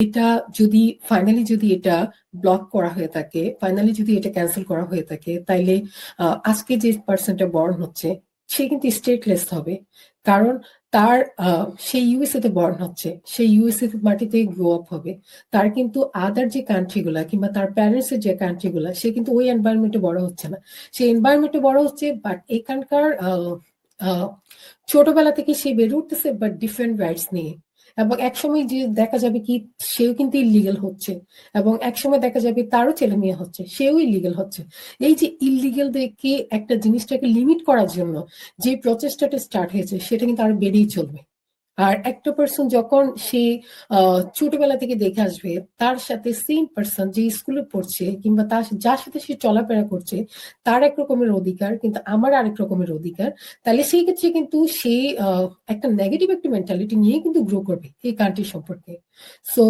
এটা যদি ফাইনালি যদি এটা ব্লক করা হয়ে থাকে ফাইনালি যদি এটা ক্যান্সেল করা হয়ে থাকে তাইলে আজকে যে পার্সনটা বর্ন হচ্ছে সে কিন্তু স্টেটলেস হবে। কারণ তার আহ, সে ইউএসএ তে বর্ন হচ্ছে সে ইউএসএ মাটিতে গ্রো আপ হবে। তার কিন্তু আদার যে কান্ট্রি গুলা কিংবা তার প্যারেন্টস এর যে কান্ট্রি গুলা সে কিন্তু ওই এনভায়রনমেন্টে বড় হচ্ছে না। সে এনভায়রনমেন্টে বড় হচ্ছে বাট এখানকার ছোটবেলা থেকে সে বেড়ে উঠতেছে বাট ডিফারেন্ট রাইটস নিয়ে। এবং একসময় যে দেখা যাবে কি, সেও কিন্তু ইলিগাল হচ্ছে এবং একসময় দেখা যাবে তারও ছেলে মেয়ে হচ্ছে, সেও ইলিগেল হচ্ছে। এই যে ইলিগাল দেখে একটা জিনিসটাকে লিমিট করার জন্য যে প্রচেষ্টাটা স্টার্ট হয়েছে, সেটা কিন্তু আরও বেড়েই চলবে। আর একটা পার্সন যখন সে ছোটবেলা থেকে দেখে আসবে, তার সাথে সেম পার্সন যে স্কুলে পড়ছে কিংবা তার যার সাথে সে চলাফেরা করছে, তার এক রকমের অধিকার, কিন্তু আমার আরেক রকমের অধিকার, তাহলে সেই ক্ষেত্রে কিন্তু সেই একটা নেগেটিভ একটা মেন্টালিটি নিয়ে কিন্তু গ্রো করবে এই কান্ট্রি সম্পর্কে। সো